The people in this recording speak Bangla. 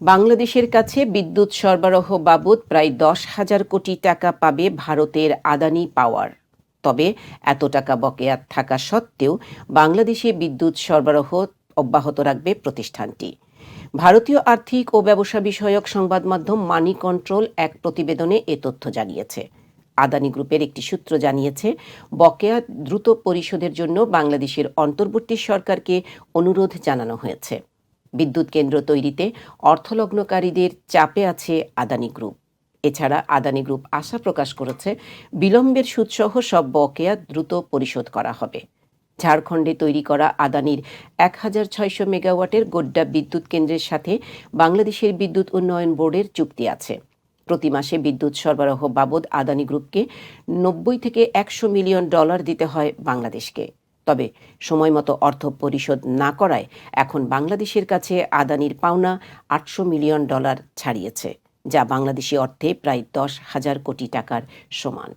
বাংলাদেশের কাছে বিদ্যুৎ সরবরাহ বাবদ প্রায় দশ হাজার কোটি টাকা পাবে ভারতের আদানি পাওয়ার। তবে এত টাকা বকেয়া থাকা সত্ত্বেও বাংলাদেশে বিদ্যুৎ সরবরাহ অব্যাহত রাখবে প্রতিষ্ঠানটি। ভারতীয় আর্থিক ও ব্যবসা বিষয়ক সংবাদ মাধ্যম মানি কন্ট্রোল এক প্রতিবেদনে এ তথ্য জানিয়েছে। আদানি গ্রুপের একটি সূত্র জানিয়েছে বকেয়া দ্রুত পরিশোধের জন্য বাংলাদেশের অন্তর্বর্তী সরকারকে অনুরোধ জানানো হয়েছে। বিদ্যুৎ কেন্দ্র তৈরিতে অর্থলগ্নকারীদের চাপে আছে আদানি গ্রুপ। এছাড়া আদানি গ্রুপ আশা প্রকাশ করেছে, বিলম্বের সুদসহ সব বকেয়া দ্রুত পরিশোধ করা হবে। ঝাড়খণ্ডে তৈরি করা আদানির এক হাজার ছয়শো মেগাওয়াটের গোড্ডা বিদ্যুৎ কেন্দ্রের সাথে বাংলাদেশের বিদ্যুৎ উন্নয়ন বোর্ডের চুক্তি আছে। প্রতি মাসে বিদ্যুৎ সরবরাহ বাবদ আদানি গ্রুপকে নব্বই থেকে একশো মিলিয়ন ডলার দিতে হয় বাংলাদেশকে। তবে সময়মতো অর্থ পরিশোধ না করায় এখন বাংলাদেশের কাছে আদানির পাওনা আটশো মিলিয়ন ডলার ছাড়িয়েছে, যা বাংলাদেশি অর্থে প্রায় দশ হাজার কোটি টাকার সমান।